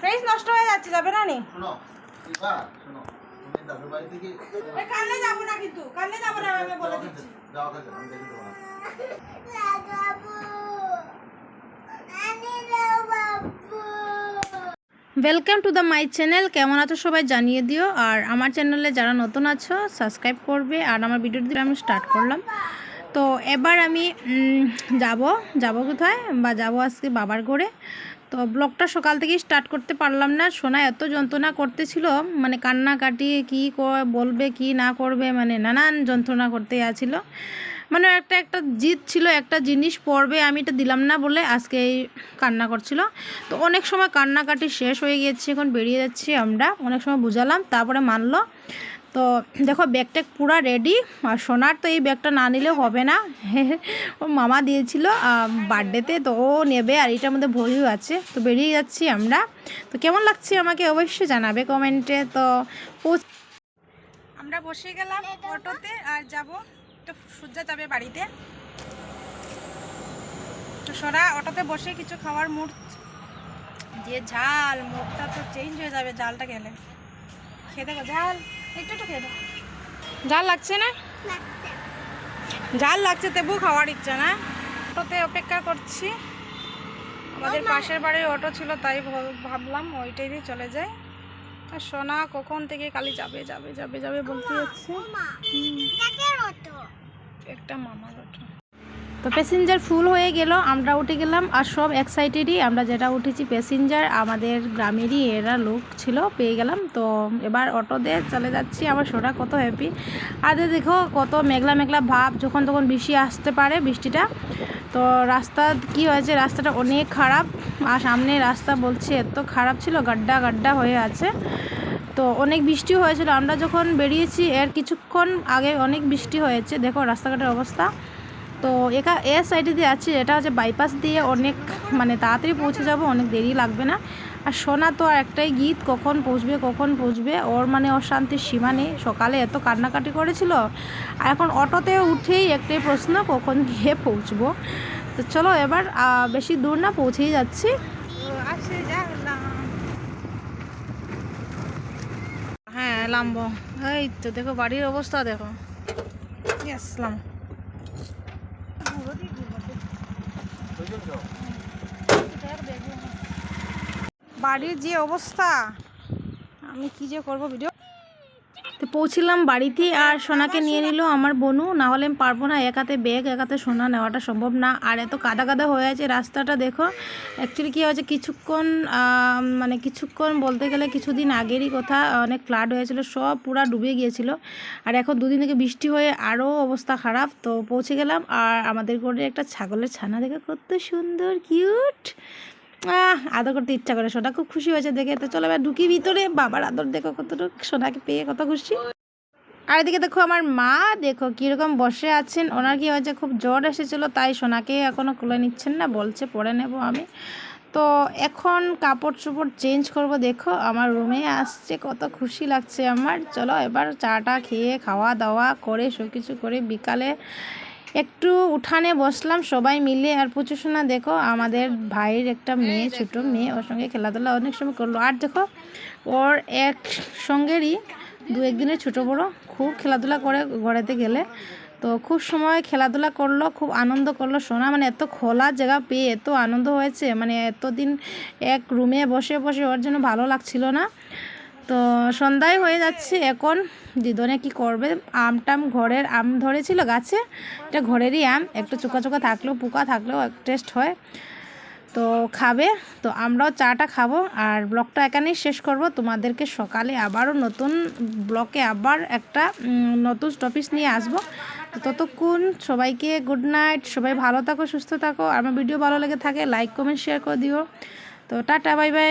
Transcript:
Fridge নষ্ট হয়ে যাচ্ছে যাবে না নি? শোনো শোনো তুমি দাদু বাড়ি থেকে এ, কালকে যাব না কিন্তু কালকে যাব না আমি বলে দিচ্ছি। যাওয়া থাকে আমি দেখে না। Welcome to the my channel কেমন আছো সবাই জানিয়ে দিও। আর আমার চ্যানেলে যারা নতুন আছো সাবস্ক্রাইব করবে। আর আমার ভিডিওটি দিয়ে আমি স্টার্ট করলাম। তো এবার আমি যাব যাব কোথায়? বা যাব আজকে বাবার ঘরে। তো ব্লগটা সকাল থেকেই স্টার্ট করতে পারলাম না। সোনা এত যন্ত্রণা করতেছিল মানে কান্নাকাটি কী ক- বলবে কি না করবে মানে নানান যন্ত্রণা করতে আছিল। মানে একটা একটা জিদ ছিল, একটা জিনিস পড়বে, আমি এটা দিলাম না বলে আজকে এই কান্না করছিল। তো অনেক সময় কান্নাকাটি শেষ হয়ে গিয়েছে, এখন বেরিয়ে যাচ্ছি আমরা। অনেক সময় বুঝালাম, তারপরে মানলো। তো দেখো ব্যাগটা পুরো রেডি আর সোনার তো এই ব্যাগটা না নিলে হবে না। ও মামা দিয়েছিল বার্থডেতে তো ও নেবে, আর এটার মধ্যে ভরিও আছে। তো বেরিয়ে যাচ্ছি আমরা। তো কেমন লাগছে আমাকে অবশ্যই জানাবে কমেন্টে। তো আমরা বসে গেলাম অটোতে, আর যাব। তো সূর্যা যাবে বাড়িতে। তো সোনা অটোতে বসে কিছু খাওয়ার মুড যে ঝাল, মুখটা তো চেঞ্জ হয়ে যাবে ঝালটা গেলে খেয়ে দেখো ঝাল। একটু একটু খেয়ে দেখো ঝাল লাগছে না? ঝাল লাগছে তবু খাওয়ার ইচ্ছা না? অটোতে অপেক্ষা করছি। আমাদের পাশের বাড়ির অটো ছিল তাই ভাব- ভাবলাম ওইটাই দিয়ে চলে যায় আর সোনা কখন থেকে কালি যাবে যাবে যাবে যাবে বলতে যাচ্ছে একটা মামার অটো। তো প্যাসেঞ্জার ফুল হয়ে গেল, আমরা উঠে গেলাম আর সব এক্সাইটেডই আমরা যেটা উঠেছি প্যাসেঞ্জার আমাদের গ্রামেরই এরা লোক ছিল, পেয়ে গেলাম। তো এবার অটো দিয়ে চলে যাচ্ছি, আমার সোনা কত হ্যাপি আর দেখো কত মেঘলা মেঘলা ভাব, যখন তখন বৃষ্টি আসতে পারে বৃষ্টিটা। তো রাস্তা কি হয়েছে, রাস্তাটা অনেক খারাপ। আর সামনে রাস্তা বলছে, এত খারাপ ছিল, গাড্ডা গাড্ডা হয়ে আছে। তো অনেক বৃষ্টি হয়েছিল। আমরা যখন বেরিয়েছি, এর কিছুক্ষণ আগে অনেক বৃষ্টি হয়েছে। দেখো রাস্তাঘাটের অবস্থা। তো একা এ সাইডে দিয়ে আছে এটা হচ্ছে বাইপাস দিয়ে অনেক মানে তাড়াতাড়ি পৌঁছে যাব, অনেক দেরি লাগবে না। আর সোনা তো আর একটাই গীত, কখন পৌঁছবে কখন পৌঁছবে, ওর মানে অশান্তির সীমা নেই। সকালে এত কান্নাকাটি করেছিল, আর এখন অটোতে উঠেই একটাই প্রশ্ন, কখন গিয়ে পৌঁছবো? তো চলো এবার বেশি দূর না, পৌঁছেই যাচ্ছি। যালাম হ্যাঁ লাম্বো এই তো দেখো, বাড়ির অবস্থা দেখো। আসলাম বাড়ির যে অবস্থা আমি কি যে করব ভিডিও তো পৌঁছিলাম বাড়িতে আর সোনাকে নিয়ে নিল আমার বনু। না হলে আমি পারব না একাতে ব্যাগ একাতে সোনা নেওয়াটা সম্ভব না। আর এত কাদা কাদা হয়ে আছে রাস্তাটা, দেখো। অ্যাকচুয়ালি কী হয়েছে, কিছুক্ষণ মানে কিছুক্ষণ বলতে গেলে কিছুদিন আগেরই কথা, অনেক ফ্লাড হয়েছিল, সব পুরা ডুবে গিয়েছিল। আর এখন দুদিন থেকে বৃষ্টি হয়ে আরও অবস্থা খারাপ, তো পৌঁছে গেলাম। আর আমাদের ঘরে একটা ছাগলের ছানা, দেখে কত সুন্দর কিউট আদর করতে ইচ্ছা করে সোনা খুব খুশি হয়েছে দেখে। তো চলো এবার ঢুকি ভিতরে। বাবার আদর দেখো কতটুকু, সোনাকে পেয়ে কত খুশি। আর এদিকে দেখো আমার মা, দেখো কীরকম বসে আছেন। ওনার কি হয়েছে, খুব জ্বর এসেছিল, তাই সোনাকে এখনও খুলে নিচ্ছেন না, বলছে পরে নেব আমি। তো এখন কাপড় চোপড় চেঞ্জ করব, দেখো আমার রুমে আসছে, কত খুশি লাগছে আমার। চলো এবার চাটা খেয়ে, খাওয়া দাওয়া করে সব কিছু করে বিকালে একটু উঠানে বসলাম সবাই মিলে। আর প্রচুর সোনা দেখো আমাদের ভাইয়ের একটা মেয়ে ছোট মেয়ে ওর সঙ্গে খেলাধুলা অনেক সময় করল। আর দেখো ওর এক সঙ্গেরই দু একদিনের ছোটো বড়ো খুব খেলাধুলা করে ঘরেতে গেলে। তো খুব সময় খেলাধুলা করল খুব আনন্দ করল। সোনা মানে এত খোলা জায়গা পেয়ে এত আনন্দ হয়েছে মানে এতদিন এক রুমে বসে বসে ওর জন্য ভালো লাগছিল না। তো সন্ধ্যায় হয়ে যাচ্ছে এখন। দিদনে কি করবে? আম টাম ঘরের আম ধরেছিল গাছে। এটা ঘরেরই আম। একটু চোকা চোকা থাকলেও, পোকা থাকলেও টেস্ট হয়। তো খাবে। তো আমরাও চাটা খাব। আর ব্লগটা এখানেই শেষ করব। তোমাদেরকে সকালে আবারও নতুন ব্লকে আবার একটা নতুন টপিস নিয়ে আসব। তো ততক্ষণ সবাইকে গুড নাইট সবাই ভালো থাকো, সুস্থ থাকো। আমার ভিডিও ভালো লেগে থাকে লাইক কমেন্ট শেয়ার করে দিও। তো টাটা বাই বাই